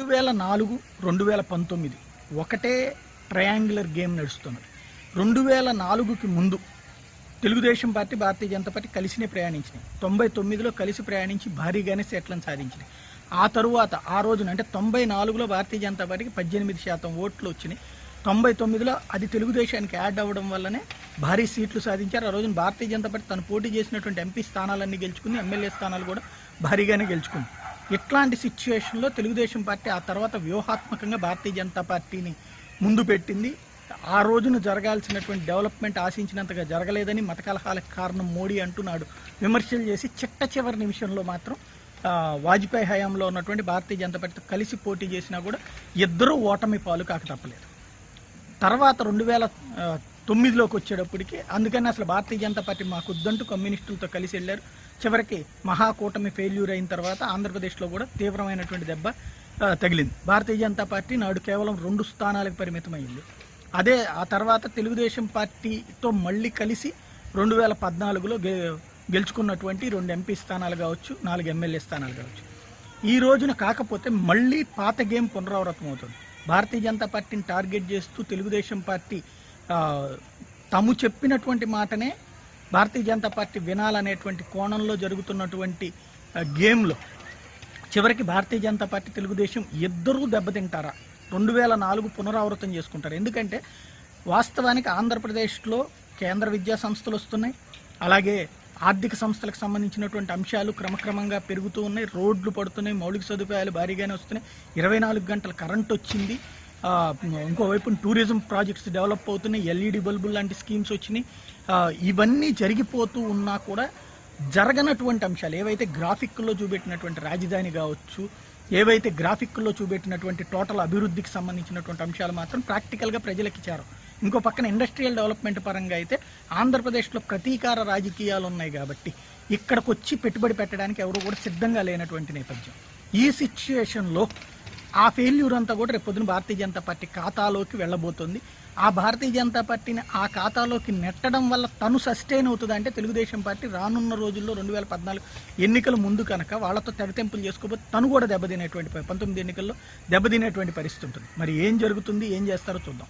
రెండు వేల నాలుగు రెండు వేల పంతొమ్మిది ఒకటే ట్రయాంగులర్ గేమ్ నడుస్తున్నది. రెండు వేల నాలుగుకి ముందు తెలుగుదేశం పార్టీ భారతీయ జనతా పార్టీ కలిసినే ప్రయాణించినాయి. తొంభై తొమ్మిదిలో కలిసి ప్రయాణించి భారీగానే సెట్లను సాధించినాయి. ఆ తరువాత ఆ రోజున అంటే తొంభై నాలుగులో భారతీయ జనతా పార్టీకి పద్దెనిమిది శాతం ఓట్లు వచ్చినాయి. తొంభై తొమ్మిదిలో అది తెలుగుదేశానికి యాడ్ అవ్వడం వల్లనే భారీ సీట్లు సాధించారు. ఆ రోజున భారతీయ జనతా పార్టీ తను పోటీ చేసినటువంటి ఎంపీ స్థానాలన్నీ గెలుచుకుంది. ఎమ్మెల్యే స్థానాలు కూడా భారీగానే గెలుచుకుంది. ఇట్లాంటి సిచ్యువేషన్లో తెలుగుదేశం పార్టీ ఆ తర్వాత వ్యూహాత్మకంగా భారతీయ జనతా పార్టీని ముందు పెట్టింది. ఆ రోజున జరగాల్సినటువంటి డెవలప్మెంట్ ఆశించినంతగా జరగలేదని మత కలహాలకు కారణం మోడీ అంటున్నాడు. విమర్శలు చేసి చిట్ట చివరి నిమిషంలో మాత్రం వాజ్పేయి హయాంలో ఉన్నటువంటి భారతీయ జనతా పార్టీతో కలిసి పోటీ చేసినా కూడా ఇద్దరూ ఓటమి పాలు కాక తప్పలేదు. తర్వాత రెండు వేల తొమ్మిదిలోకి వచ్చేటప్పటికి అందుకని అసలు భారతీయ జనతా పార్టీ మాకు వద్దంటూ కమ్యూనిస్టులతో కలిసి వెళ్ళారు. చివరికి మహాకూటమి ఫెయిల్యూర్ అయిన తర్వాత ఆంధ్రప్రదేశ్లో కూడా తీవ్రమైనటువంటి దెబ్బ తగిలింది. భారతీయ జనతా పార్టీ నాడు కేవలం రెండు స్థానాలకు పరిమితమైంది. అదే ఆ తర్వాత తెలుగుదేశం పార్టీతో మళ్ళీ కలిసి రెండు వేల పద్నాలుగులో గె గెలుచుకున్నటువంటి రెండు ఎంపీ స్థానాలు కావచ్చు నాలుగు ఎమ్మెల్యే స్థానాలు కావచ్చు. ఈ రోజున కాకపోతే మళ్ళీ పాత గేమ్ పునరావృతం అవుతుంది. భారతీయ జనతా పార్టీని టార్గెట్ చేస్తూ తెలుగుదేశం పార్టీ తాము చెప్పినటువంటి మాటనే భారతీయ జనతా పార్టీ వినాలనేటువంటి కోణంలో జరుగుతున్నటువంటి గేమ్లో చివరికి భారతీయ జనతా పార్టీ తెలుగుదేశం ఇద్దరూ దెబ్బతింటారా? రెండు వేల నాలుగు పునరావృతం చేసుకుంటారు? ఎందుకంటే వాస్తవానికి ఆంధ్రప్రదేశ్లో కేంద్ర విద్యా సంస్థలు వస్తున్నాయి అలాగే ఆర్థిక సంస్థలకు సంబంధించినటువంటి అంశాలు క్రమక్రమంగా పెరుగుతూ ఉన్నాయి రోడ్లు పడుతున్నాయి మౌలిక సదుపాయాలు భారీగానే వస్తున్నాయి. ఇరవై నాలుగు గంటల కరెంట్ వచ్చింది ఇంకోవైపు టూరిజం ప్రాజెక్ట్స్ డెవలప్ అవుతున్నాయి ఎల్ఈడి బల్బులు లాంటి స్కీమ్స్ వచ్చినాయి. ఇవన్నీ జరిగిపోతూ ఉన్నా కూడా జరగనటువంటి అంశాలు ఏవైతే గ్రాఫిక్లో చూపెట్టినటువంటి రాజధాని కావచ్చు ఏవైతే గ్రాఫిక్లో చూపెట్టినటువంటి టోటల్ అభివృద్ధికి సంబంధించినటువంటి అంశాలు మాత్రం ప్రాక్టికల్గా ప్రజలకు ఇచ్చారు. ఇంకో పక్కన ఇండస్ట్రియల్ డెవలప్మెంట్ పరంగా అయితే ఆంధ్రప్రదేశ్లో ప్రతీకార రాజకీయాలు ఉన్నాయి కాబట్టి ఇక్కడికి వచ్చి పెట్టుబడి పెట్టడానికి ఎవరు కూడా సిద్ధంగా లేనటువంటి నేపథ్యం. ఈ సిచ్యుయేషన్లో ఆ ఫెయిల్యూర్ అంతా కూడా రేపు భారతీయ జనతా పార్టీ ఖాతాలోకి వెళ్ళబోతుంది. ఆ భారతీయ జనతా పార్టీని ఆ ఖాతాలోకి నెట్టడం వల్ల తను సస్టైన్ అవుతుంది అంటే తెలుగుదేశం పార్టీ రానున్న రోజుల్లో రెండు వేల పద్నాలుగు ఎన్నికల ముందు కనుక వాళ్ళతో తెగతెంపులు చేసుకోబోతే తను కూడా దెబ్బతినేటువంటి పంతొమ్మిది ఎన్నికల్లో దెబ్బతినేటువంటి పరిస్థితి ఉంటుంది. మరి ఏం జరుగుతుంది? ఏం చేస్తారో చూద్దాం.